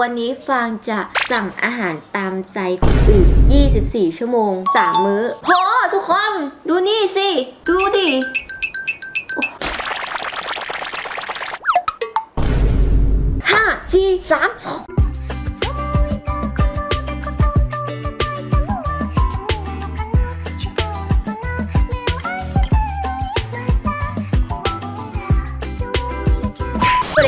วันนี้ฟางจะสั่งอาหารตามใจคนอื่น 24 ชั่วโมง 3 มื้อโหทุกคน ดูนี่สิ ดูดิ ห้าสี่สามสอง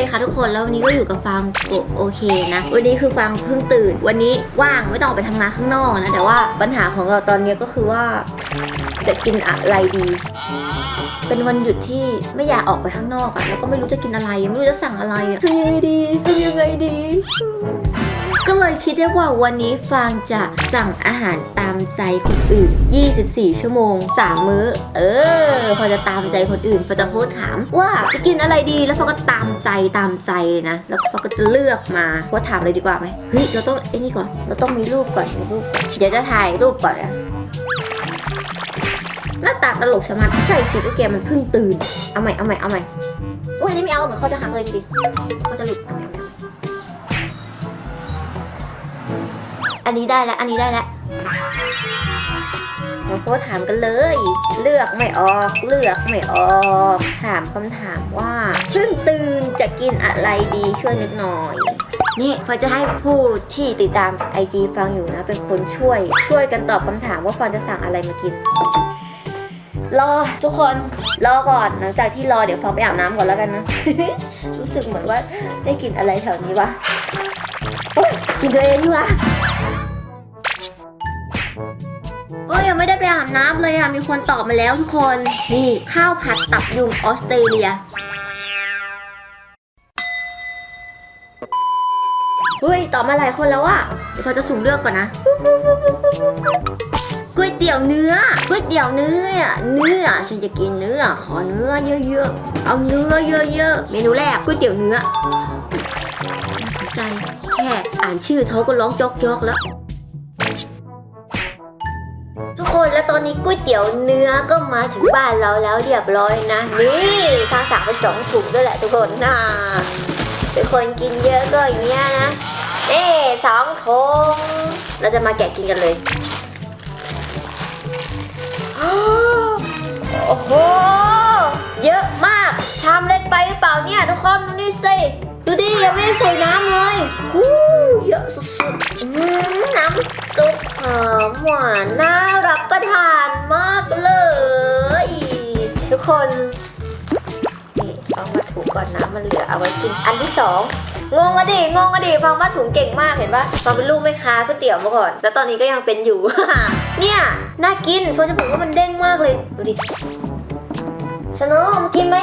ค่ะทุกคนแล้ววันนี้ก็อยู่กับฟางโอโอเคนะ วันนี้คือฟางเพิ่งตื่น วันนี้ว่างไม่ต้องออกไปทำงานข้างนอกนะ แต่ว่าปัญหาของเราตอนนี้ก็คือว่าจะกินอะไรดี เป็นวันหยุดที่ไม่อยากออกไปข้างนอกอะแล้วก็ไม่รู้จะกินอะไร ไม่รู้จะสั่งอะไรอะทำยังไงดีทำยังไงดี เลยคิดได้ว่าวันนี้ฟางจะสั่งอาหารตามใจคนอื่น 24 ชั่วโมง 3 มื้อ เออ พอจะตามใจคนอื่นพอจะโพสถามว่าจะกินอะไรดี แล้วฟางก็ตามใจตามใจเลยนะ แล้วฟางก็จะเลือกมาว่าถามเลยดีกว่าไหมเฮ้ย เราต้องไอ้นี่ก่อน เราต้องมีรูปก่อนมีรูปก่อนเดี๋ยวจะถ่ายรูปก่อนนะหน้าตาตลกชะมัดใช่สิก็แกมันเพิ่งตื่น เอาใหม่ เอาใหม่ เอาใหม่อุ้ยอันนี่ไม่เอาเหมือนเขาจะหักเลยดิเขาจะหลุด อันนี้ได้แล้ว อันนี้ได้แล้วมาโพสถามกันเลย เลือกไม่ออก เลือกไม่ออก ถามคำถามว่าเพิ่งตื่นจะกินอะไรดีช่วยนึกหน่อย นี่ฟางจะให้ผู้ที่ติดตามไอจีฟังอยู่นะ เป็นคนช่วย ช่วยกันตอบคำถามว่าฟางจะสั่งอะไรมากิน รอทุกคนรอก่อนหลังจากที่รอเดี๋ยวฟองไปอาบน้ำก่อนแล้วกันนะ รู้สึกเหมือนว่าได้กลินอะไรแถวนี้วะ กินตัวเองนี่วะโอ้ยยังไม่ได้ไปอาบน้ำเลยอะ มีคนตอบมาแล้วทุกคน นี่ ข้าวผัดตับยุงออสเตรเลียเฮ้ยตอบมาหลายคนแล้วอะเดี๋ยวเขาจะสุ่มเลือกก่อนนะก๋วยเตี๋ยวเนื้อก๋วยเตี๋ยวเนื้อ เนื้อฉันจะกินเนื้อ ขอเนื้อเยอะๆ เอาเนื้อเยอะๆ เมนูแรกก๋วยเตี๋ยวเนื้อน่าสนใจ อ่านชื่อเขาก็ร้องจอกจอกแล้ว ทุกคนแล้วตอนนี้ก๋วยเตี๋ยวเนื้อก็มาถึงบ้านเราแล้วเรียบร้อยนะ นี่ทางสั่งไปสองถุงด้วยแหละทุกคนนะเป็นคนกินเยอะก็อย่างเงี้ยนะเอ๊สองถุงเราจะมาแกะกินกันเลยโอ้โห เยอะมาก ชามเล็กไปหรือเปล่าเนี่ยทุกคนดูนี่สิ ดูดิยังไม่ได้ใส่น้ำ หูเยอะสุดๆอืมน้ำซุปหอมหวานน่ารับประทานมากเลย ทุกคนนี่เอามาถูก่อนน้ำมันเหลือเอาไว้กินอันที่สองงงอะดิงงอะดิฟังมาถุงเก่งมากเห็นปะฟังเป็นลูกแม่ค้าก๋วยเตี๋ยวมาก่อน แล้วตอนนี้ก็ยังเป็นอยู่ เนี่ยน่ากินฟังจะบอกว่ามันเด้งมากเลยดูดิสโนว์มกินไหม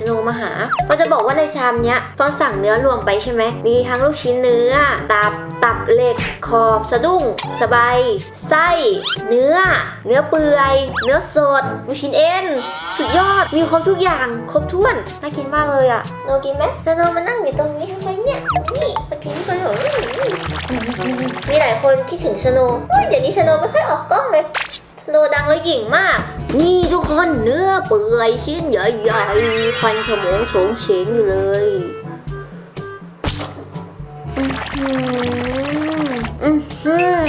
สโนว์มาหาฟังจะบอกว่าในชามเนี้ยฟังสั่งเนื้อรวมไปใช่ไหมมีทั้งลูกชิ้นเนื้อ ตับ ตับเหล็ก ขอบ สะดุ้ง สบาย ไส้ เนื้อ เนื้อเปื่อย เนื้อสดลูกชิ้นเอ็น สุดยอด มีครบทุกอย่าง ครบถ้วน น่ากินมากเลยอะโนกินไหมสโนมานั่งอยู่ตรงนี้ทำไมเนี่ย นี่มากินกันเถอะมีหลายคนคิดถึงสโนเฮ้ยเดี๋ยวนี้สโนไม่ค่อยออกกล้องเลยส โนดังและหยิ่งมาก นี่ทุกคนเนื้อเปื่อยชิ้นใหญ่ๆควันขมงโฉงเฉงอยู่เลยอื้อหืออื้อหือ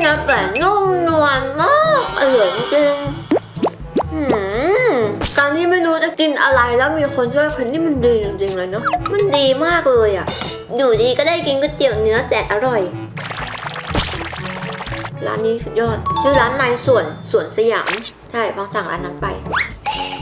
เนื้อแต่นุ่มนวลมากอร่อยจริงการที่ไม่รู้จะกินอะไรแล้วมีคนช่วยคนนี่มันดีจริงๆเลยเนาะมันดีมากเลยอะ่ะ อยู่ดีก็ได้กินก๋วยเตี๋ยวเนื้อแสนอร่อย ร้านนี้สุดยอด ชื่อร้านนายส่วนสวนสยาม ใช่ ฟังสั่งร้านนั้นไป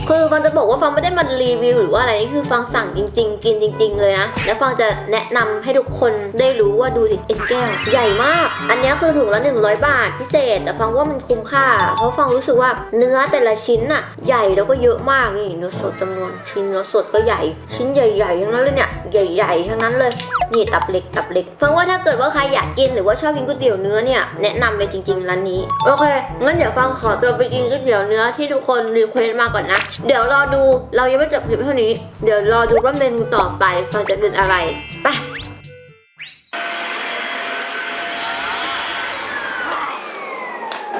คือฟังจะบอกว่าฟังไม่ได้มารีวิวหรือว่าอะไรนี่คือฟังสั่งจริง ๆ กินจริง ๆ เลยนะแล้วฟังจะแนะนำให้ทุกคนได้รู้ว่าดูสิเอ็นแก้วใหญ่มาก อันนี้คือถุงละ 100 บาทพิเศษ แต่ฟังว่ามันคุ้มค่า เพราะฟังรู้สึกว่าเนื้อแต่ละชิ้นน่ะใหญ่แล้วก็เยอะมากนี่เนื้อสดจำนวนชิ้นเนื้อสดก็ใหญ่ ชิ้นใหญ่ๆทั้งนั้นเลยเนี่ยใหญ่ ๆ ทั้งนั้นเลยนี่ตับเล็กตับเล็กฟังว่าถ้าเกิดว่าใครอยากกินหรือว่าชอบกินก๋วยเตี๋ยวเนื้อเนี่ยแนะนำเลยจริงๆร้านนี้โอเคงั้นเดี๋ยวฟังขอตัวไปกินก๋วยเตี๋ยวเนื้อที่ทุกคนรีเควสต์มาก่อนนะเดี๋ยวรอดูเรายังไม่จบเพียงเท่านี้ เดี๋ยวรอดูว่าเมนูต่อไปฟังจะเป็นอะไร ไป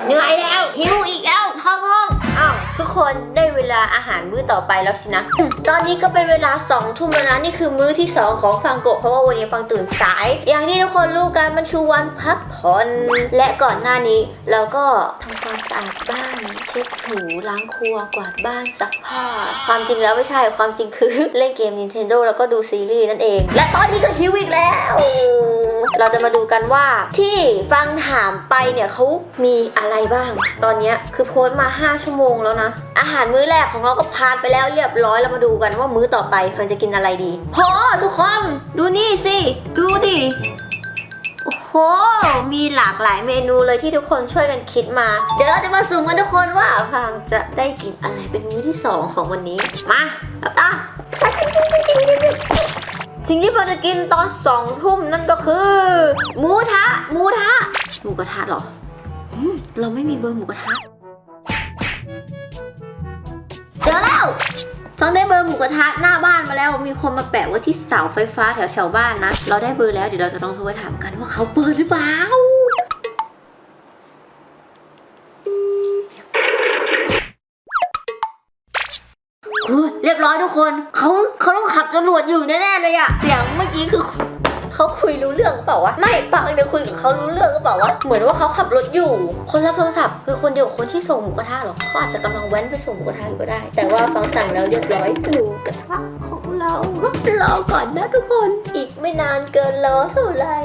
เหนื่อยแล้วหิวอีกแล้วท้องร้องอ้าวทุก คนได้เวลาอาหารมื้อต่อไปแล้วสินะ ตอนนี้ก็เป็นเวลาสองทุ่มแล้วนะนี่คือมื้อที่สองของฟังโกะเพราะว่าวันนี้ฟังตื่นสาย อย่างที่ทุกคนรู้กันมันคือวันพักผ่อนและก่อนหน้านี้เราก็ทำความสะอาดบ้านเช็ดถูล้างครัวกวาดบ้านซักผ้า ความจริงแล้วไม่ใช่ความจริงคือ เล่นเกม Nintendo แล้วก็ดูซีรีส์นั่นเอง และตอนนี้ก็หิวอีกแล้ว เราจะมาดูกันว่าที่ฟังถามไปเนี่ยเขามีอะไรบ้าง ตอนนี้คือโพสต์มา 5 ชั่วโมงแล้วนะ อาหารมื้อแรกของเราก็ผ่านไปแล้วเรียบร้อยเรามาดูกันว่ามื้อต่อไปเฟิร์นจะกินอะไรดีโหทุกคนดูนี่สิ ดูดิโอ้โห มีหลากหลายเมนูเลยที่ทุกคนช่วยกันคิดมา เดี๋ยวเราจะมาสุ่มกันทุกคนว่าฟังจะได้กินอะไรเป็นมื้อที่สองของวันนี้ มาลับตา สิ่งที่เราจะกินตอนสองทุ่มนั่นก็คือหมูทะหมูทะหมูกระทะเหรออืมเราไม่มีเบอร์หมูกระทะเจอแล้วต้องได้เบอร์หมูกระทะหน้าบ้านมาแล้ว มีคนมาแปะไว้ที่เสาไฟฟ้าแถวแถวบ้านนะ เราได้เบอร์แล้วเดี๋ยวเราจะลองโทรไปถามกันว่าเขาเปิดหรือเปล่า โอ้ย เรียบร้อยทุกคนเขาเขาต้องขับจรวดอยู่แน่ๆเลยอะเสียงเมื่อกี้คือเขาคุยรู้เรื่องเปล่าวะไม่ปังเดี๋ยวคุยกับเขารู้เรื่องหรือเปล่าวะเหมือนว่าเขาขับรถอยู่ คนรับโทรศัพท์คือคนเดียวคนที่ส่งหมูกระทะหรอเขาอาจจะกำลังแว้นไปส่งหมูกระทะอยู่ก็ได้ แต่ว่าฟังสั่งแล้วเรียบร้อยหมูกระทะของเรารอก่อนนะทุกคน อีกไม่นานเกินรอเท่าไหร่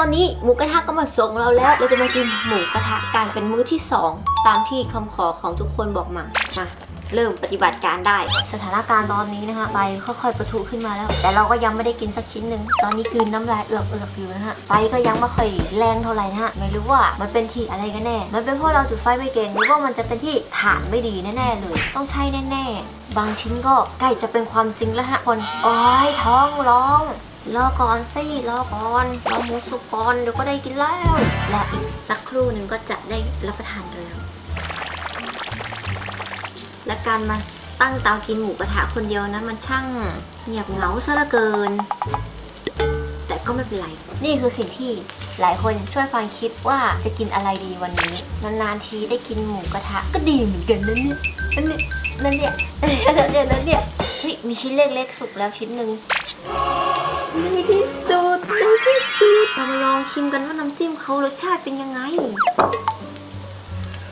อนนี้หมูกระทะก็มาส่งเราแล้ว เราจะมากินหมูกระทะกันเป็นมื้อที่ 2 ตามที่คำขอของทุกคนบอกมามาเริ่มปฏิบัติการได้ สถานการณ์ตอนนี้นะคะไฟค่อยๆประทุขึ้นมาแล้ว แต่เราก็ยังไม่ได้กินสักชิ้นหนึ่งตอนนี้กลืนน้ำลายเอือกเอือกอยู่นะฮะไฟก็ยังไม่ค่อยแรงเท่าไหร่นะฮะไม่รู้ว่ามันเป็นที่อะไรกันแน่ มันเป็นเพราะเราจุดไฟไม่เก่งหรือว่ามันจะเป็นที่ฐานไม่ดีแน่ๆเลย ต้องใช่แน่ๆ บางชิ้นก็ใกล้จะเป็นความจริงแล้วฮะคนโอ้ยท้องร้อง รอก่อนสิรอก่อนรอหมูสุกก่อนเดี๋ยวก็ได้กินแล้วรออีกสักครู่หนึ่งก็จะได้รับประทานกันแล้วและการมาตั้งเตากินหมูกระทะคนเดียวนะมันช่างเงียบเหงาซะเหลือเกิน แต่ก็ไม่เป็นไร นี่คือสิ่งที่หลายคนช่วยฟังคิดว่าจะกินอะไรดีวันนี้ นานๆทีได้กินหมูกระทะก็ดีเหมือนกันนะเนี่ยนั่นเนี่ยนั่นเนี่ยนั่นเนี่ยนั่นเนี่ยเฮ้ยมีชิ้นเล็กๆสุกแล้วชิ้นหนึ่ง ในที่สุดในที่สุดเรามาลองชิมกันว่าน้ำจิ้มเขารสชาติเป็นยังไง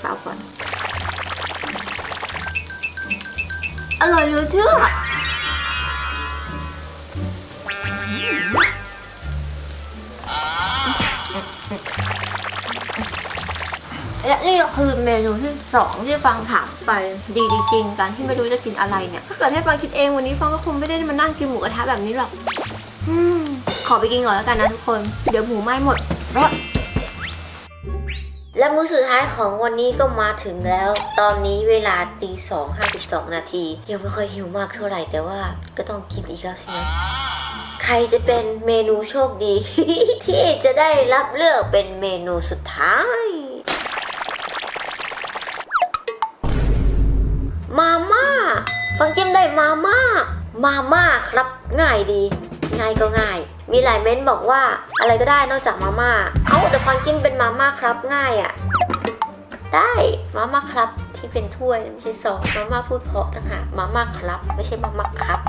เปล่าก่อน อร่อยเหลือเชื่อและนี่คือเมนูที่สองที่ฟังถามไปดีจริงๆการที่ไม่รู้จะกินอะไรเนี่ย ถ้าเกิดให้ฟังคิดเองวันนี้ฟังก็คงไม่ได้มานั่งกินหมูกระทะแบบนี้หรอก อืมขอไปกินก่อนแล้วกันนะทุกคน เดี๋ยวหมูไหม้หมดและมื้อสุดท้ายของวันนี้ก็มาถึงแล้ว ตอนนี้เวลาตีสองห้าสิบสองนาที ยังไม่ค่อยหิวมากเท่าไหร่แต่ว่าก็ต้องกินอีกแล้วสินะใครจะเป็นเมนูโชคดี ที่จะได้รับเลือกเป็นเมนูสุดท้าย มาม่าฟังจิ้มได้มาม่า มาม่าครับง่ายดี ง่ายก็ง่าย มีหลายเม้นต์บอกว่าอะไรก็ได้นอกจากมาม่า เอ้าแต่ฟังจิ้มเป็นมาม่าครับง่ายอะ่ะ ได้มาม่าครับที่เป็นถ้วยไม่ใช่ซองมาม่าพูดเพาะต่างหากมาม่าครับ ไม่ใช่มาม่าครับ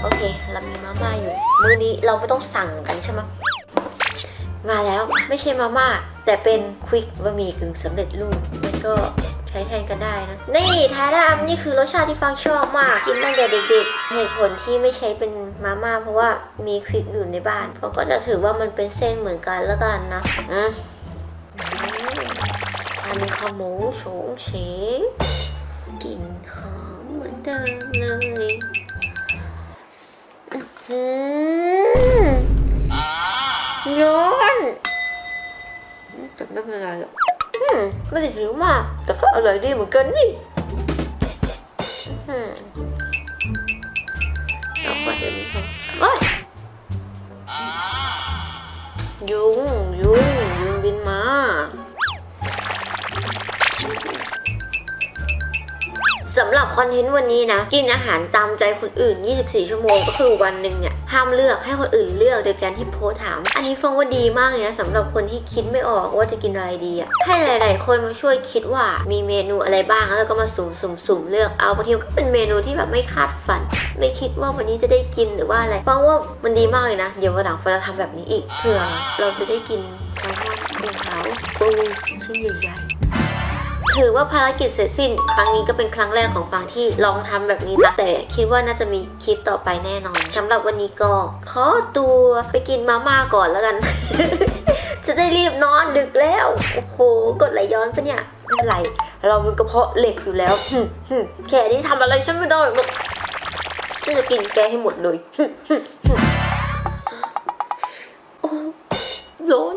โอเค เรามีมาม่าอยู่ มื้อนี้เราไม่ต้องสั่งกันใช่ไหมมาแล้วไม่ใช่มาม่าแต่เป็นควิกบะหมี่กึ่งสำเร็จรูปมันก็ ใช้แทนกันได้นะ นี่ทาดามนี่คือรสชาติที่ฟังชอบมาก กินตั้งแต่เด็กๆ เหตุผลที่ไม่ใช้เป็นมาม่าเพราะว่ามีควิกอยู่ในบ้านเขาก็จะถือว่ามันเป็นเส้นเหมือนกันแล้วกันนะอืมอันนี้ข้าวหมูโฉงเฉงกลิ่นหอมเหมือนเดิมเลยอืมย้อนแต่ไม่เป็นไรหรอก อืมไม่ได้หิวมากแต่ก็อร่อ สำหรับคอนเทนต์วันนี้นะ กินอาหารตามใจคนอื่น 24 ชั่วโมงก็คือวันหนึ่งเนี่ยห้ามเลือกให้คนอื่นเลือกโดยการที่โพสถาม อันนี้ฟังว่าดีมากเลยนะสำหรับคนที่คิดไม่ออกว่าจะกินอะไรดีอะให้หลาย ๆ คนมาช่วยคิดว่ามีเมนูอะไรบ้างแล้วก็มาสุ่มสุ่มสุ่มเลือกเอาบางทีก็เป็นเมนูที่แบบไม่คาดฝัน ไม่คิดว่าวันนี้จะได้กินหรือว่าอะไรฟังว่ามันดีมากเลยนะ เดี๋ยววันหลังฟังจะทำแบบนี้อีกเผื่อเราจะได้กินแซลมอนกุ้งเผาปูชิ้นใหญ่ๆ ถือว่าภารกิจเสร็จสิ้น ครั้งนี้ก็เป็นครั้งแรกของฟังที่ลองทำแบบนี้นะแต่คิดว่าน่าจะมีคลิปต่อไปแน่นอนสำหรับวันนี้ก็ขอตัวไปกินมาม่าก่อนแล้วกัน จะได้รีบนอนดึกแล้ว โอ้โห กดไหลย้อนปะเนี่ยไม่เป็นไร เรามันกระเพาะเหล็กอยู่แล้วแค่นี้ทำอะไรฉันไม่ได้หรอกฉันจะกินแกให้หมดเลยโอ้ร้อน